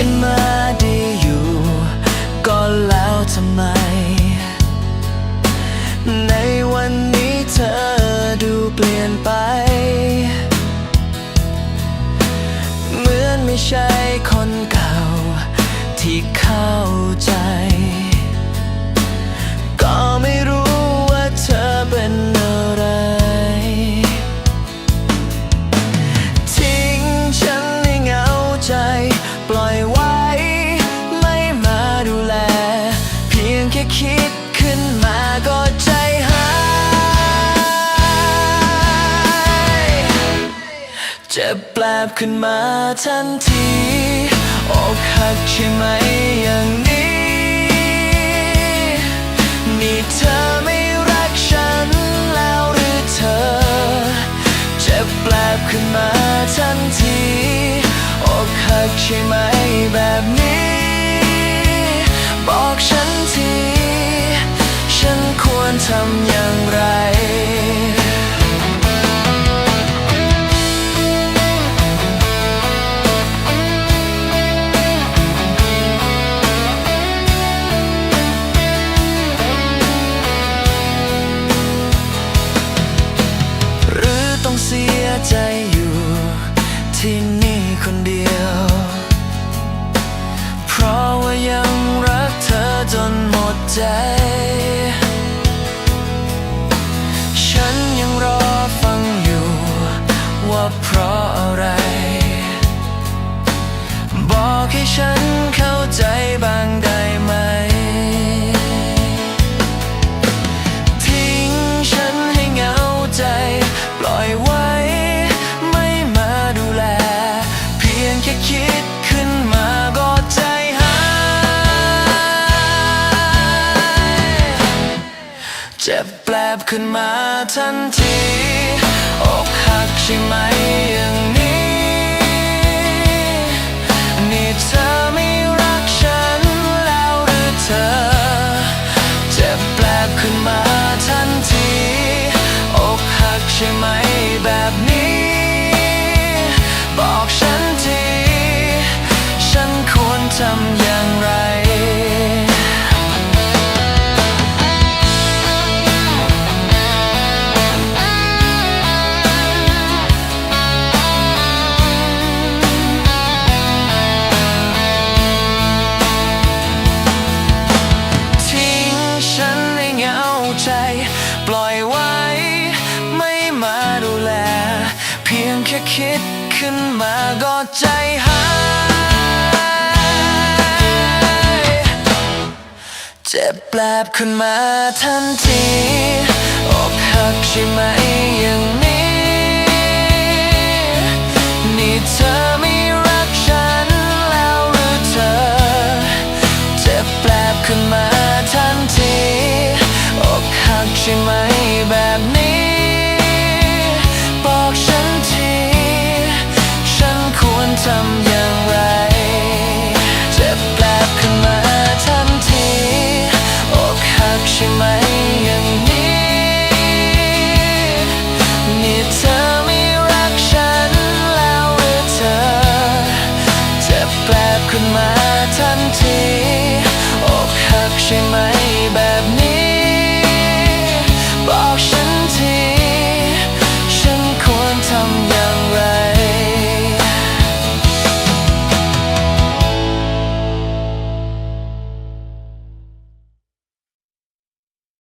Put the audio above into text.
ันมาดีอยู่ ก็แล้วทำไม ในวันนี้เธอดูเปลี่ยนไป เหมือนไม่ใช่คนเก่า ที่เข้าใจ เจ็บแปลบขึ้นมาทันทีอกหักใช่ไหมอย่างนี้ นี่เธอไม่รักฉันแล้วหรือเธอ เจ็บแปลบขึ้นมาทันทีอกหักใช่ไหมแบบนี้ บอกฉันที ฉันควรทำอย่าง เพราะอะไร บอกให้ฉันเข้าใจบ้างได้ไหม ทิ้งฉันให้เหงาใจ ปล่อยไว้ไม่มาดูแล เพียงแค่คิดขึ้นมาก็ใจหาย เจ็บแปลบขึ้นมาทันที อกหักใช่ไหมอย่างนี้ นี่เธอไม่รักฉันแล้วหรือเธอ เจ็บแปลบขึ้นมาทันที อกหักใช่ไหม ขึ้นมาก็ใจหายเจ็บแปลบขึ้นมาทันที